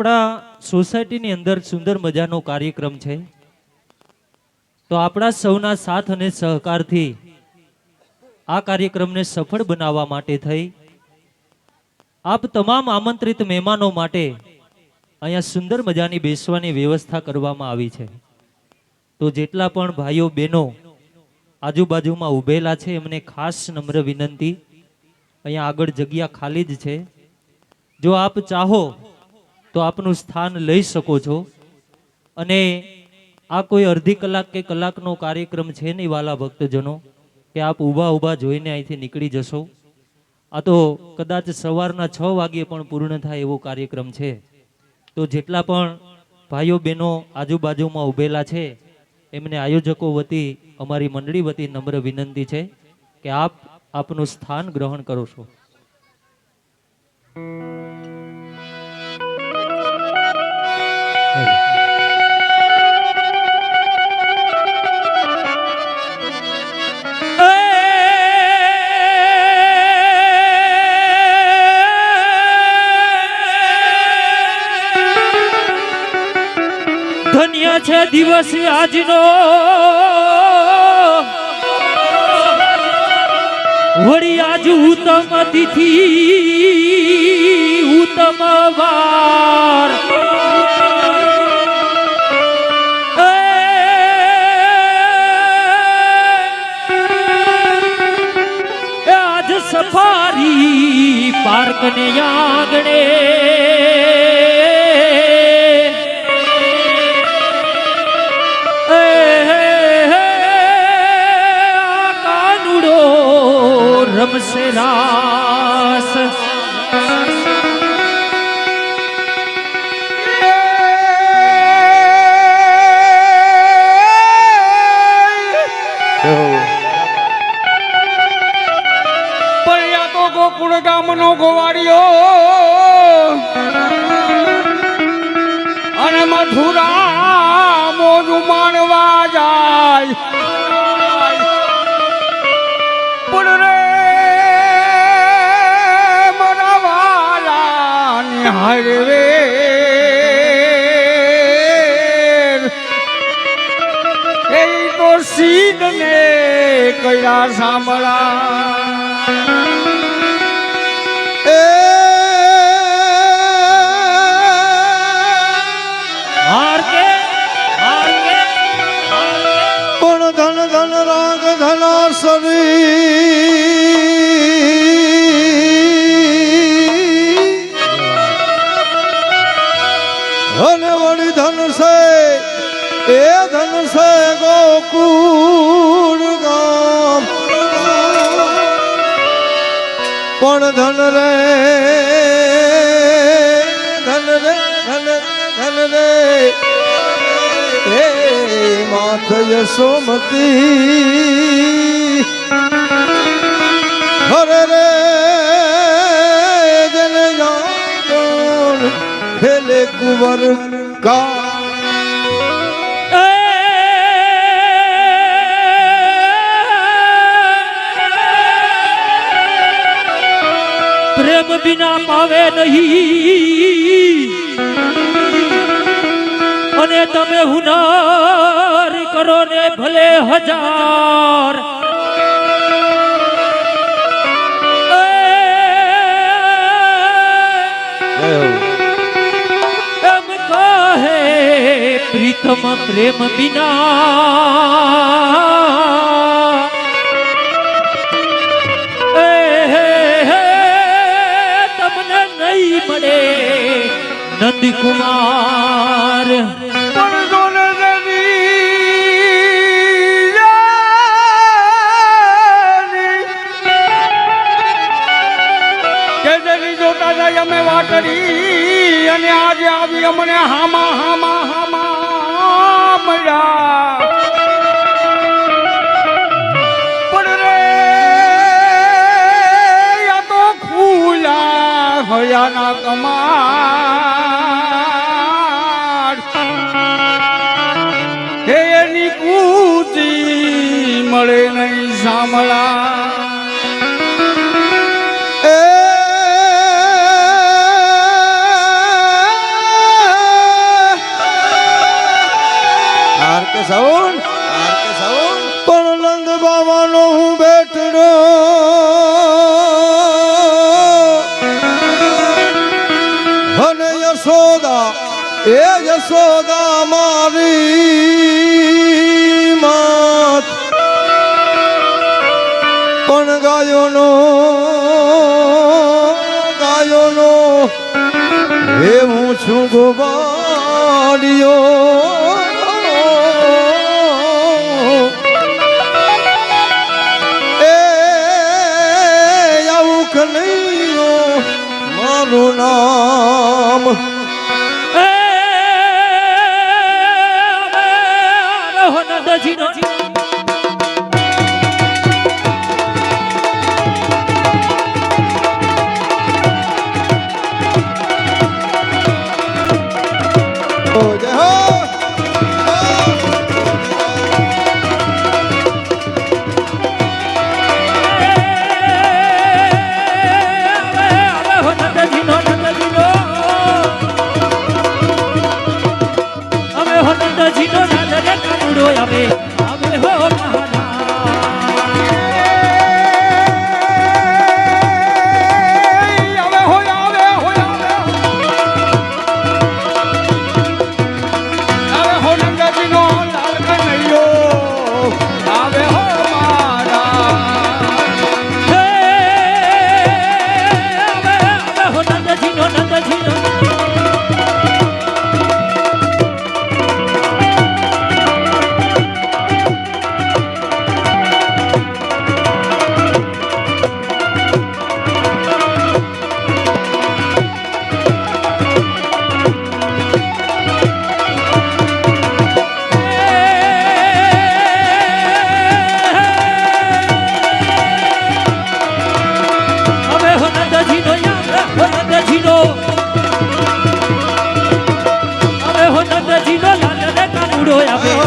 આપણા સોસાયટીની અંદર સુંદર મજાનો કાર્યક્રમ છે. તો આપણા સૌના સાથ અને સહકારથી આ કાર્યક્રમને સફળ બનાવવા માટે થઈ. આપ તમામ આમંત્રિત મહેમાનો માટે અહીંયા સુંદર મજાની બેસવાની વ્યવસ્થા કરવામાં આવી છે. તો જેટલા પણ ભાઈઓ, બહેનો આજુબાજુમાં ઊભેલા છે, એમને ખાસ નમ્ર વિનંતી. અહીંયા આગળ જગ્યા ખાલી જ છે. જો આપ ચાહો તો આપનું સ્થાન લઈ શકો છો. અને આ કોઈ અડધી કલાક કે કલાકનો કાર્યક્રમ છે નહીં વાલા ભક્તજનો, કે આપ ઊભા ઊભા જોઈને અહીંથી નીકળી જશો. આ તો કદાચ સવારના છ વાગ્યે પણ પૂર્ણ થાય એવો કાર્યક્રમ છે. તો જેટલા પણ ભાઈઓ બહેનો આજુબાજુમાં ઊભેલા છે, એમને આયોજકો વતી, અમારી મંડળી વતી નમ્ર વિનંતી છે કે આપ આપનું સ્થાન ગ્રહણ કરો છો. ધન્ય છે દિવસ આજનો. વળી આજ ઉત્તમ તિથિ ઉત્તમ વાર. સફારી પાર્ક ને આંગણે না રે. એ તો સીધ ને કયા સાંભળા. ગોકુળ ગામ. પણ ધન રે ધન રે, ધન ધન રે. હે માથ યશોમતી. હરે રે, જન જાણ ફેલે કુંવર કા પ્રેમ વિના પાવે નહીં. અને તમે હુનર કરો ને ભલે હજાર. પ્રીતમ પ્રેમ વિના কুমার સાંભળા એ હું છું ગોવાડિયો એ આવું કનૈયો મારું નામ দিল কামুড়ো যাবে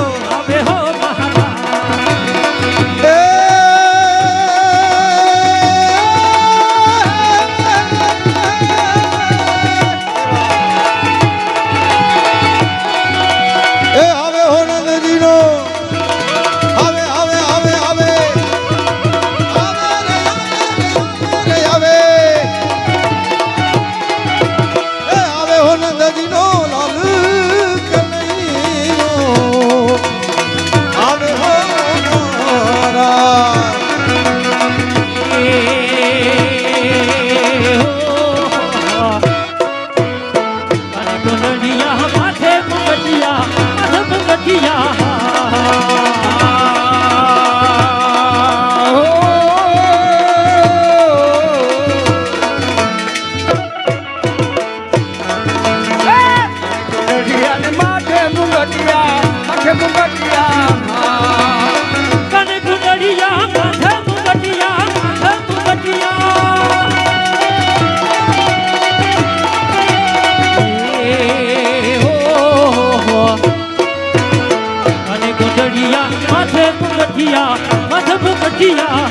ઘડિયા માથે કુંડઠિયા માથે કુંડઠિયા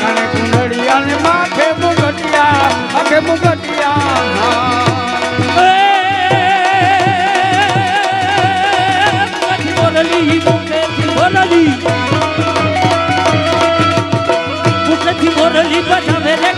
કાને કુંડળિયા ને માથે મુગટિયા માથે મુગટિયા બોલલી મુખેથી બોલલી મુખેથી બોલલી પાછા મેરે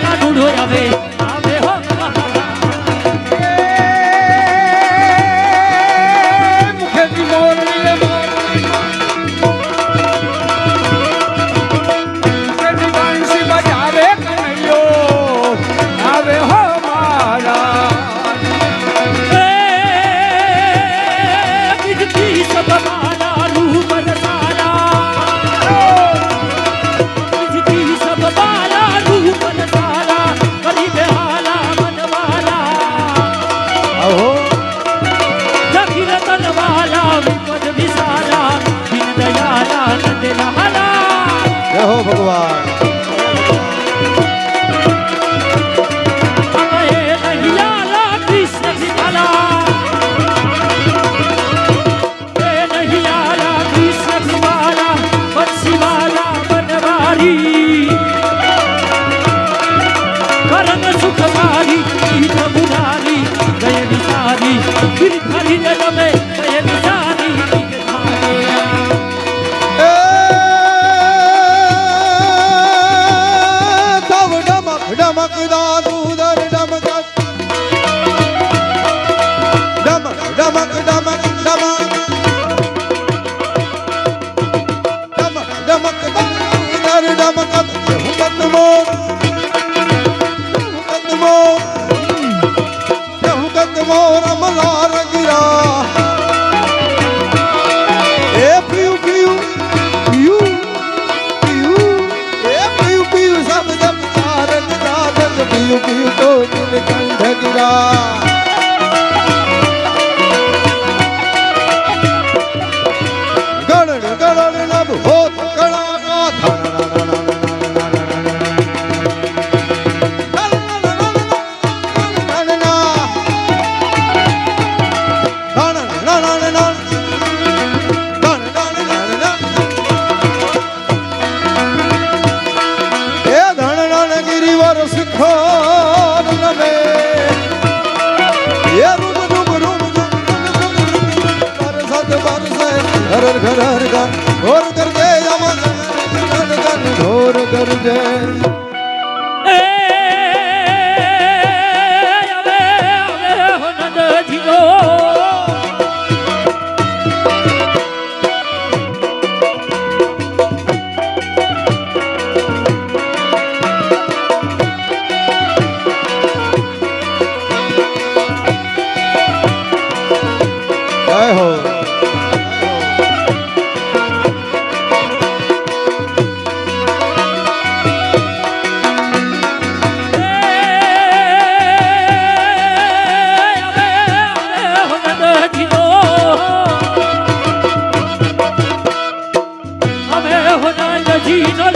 一余车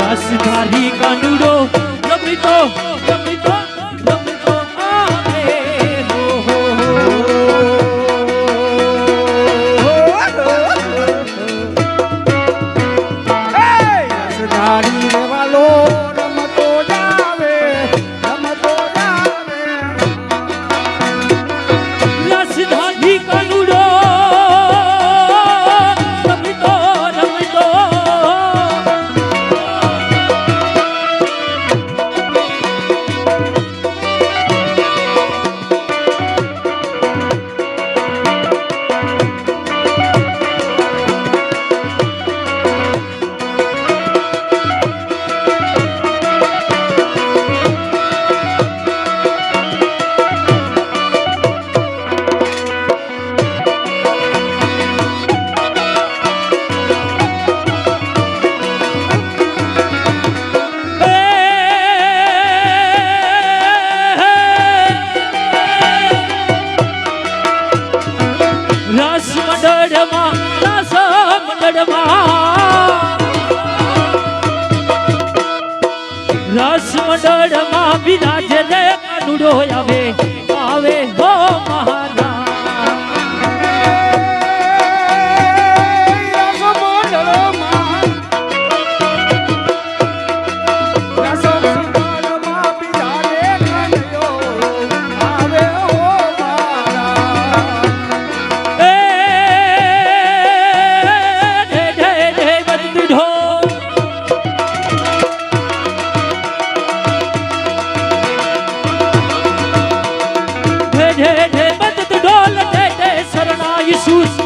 રસ ધારી કાનુડો રમતો રમતો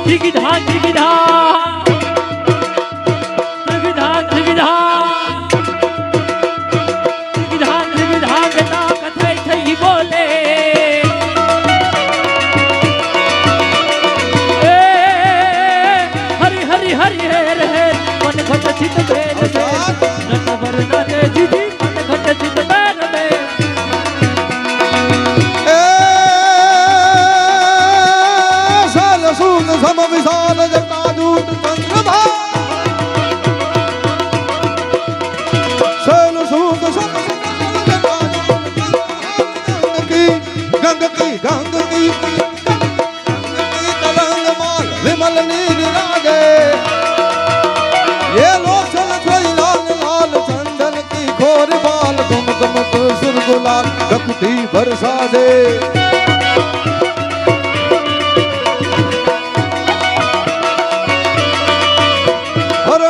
জিগিধা জিগিধা થી વરસાદે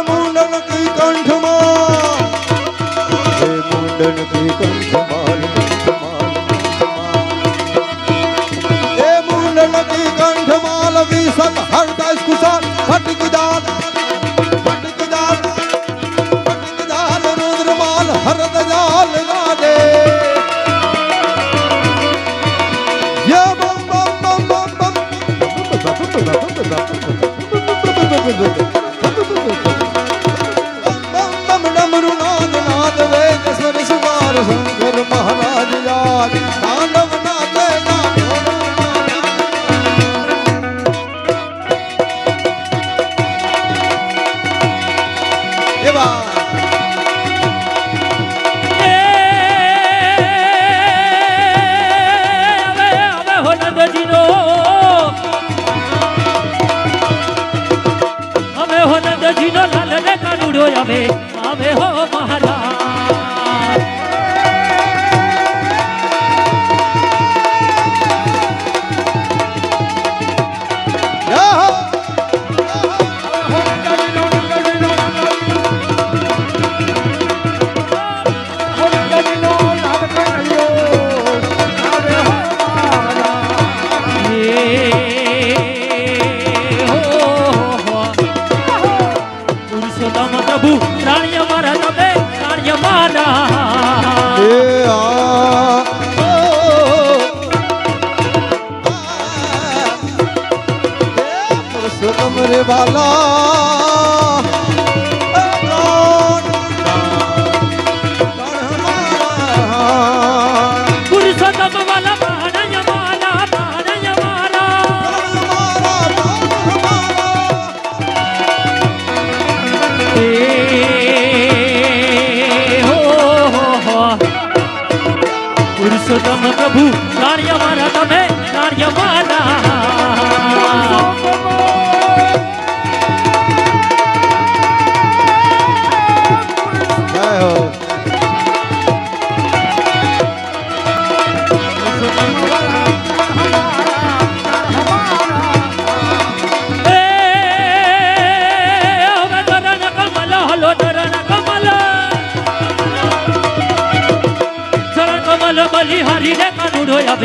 મુંડન કી કંઠમાં. મુંડન કી કંઠ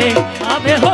આવે મહારાજ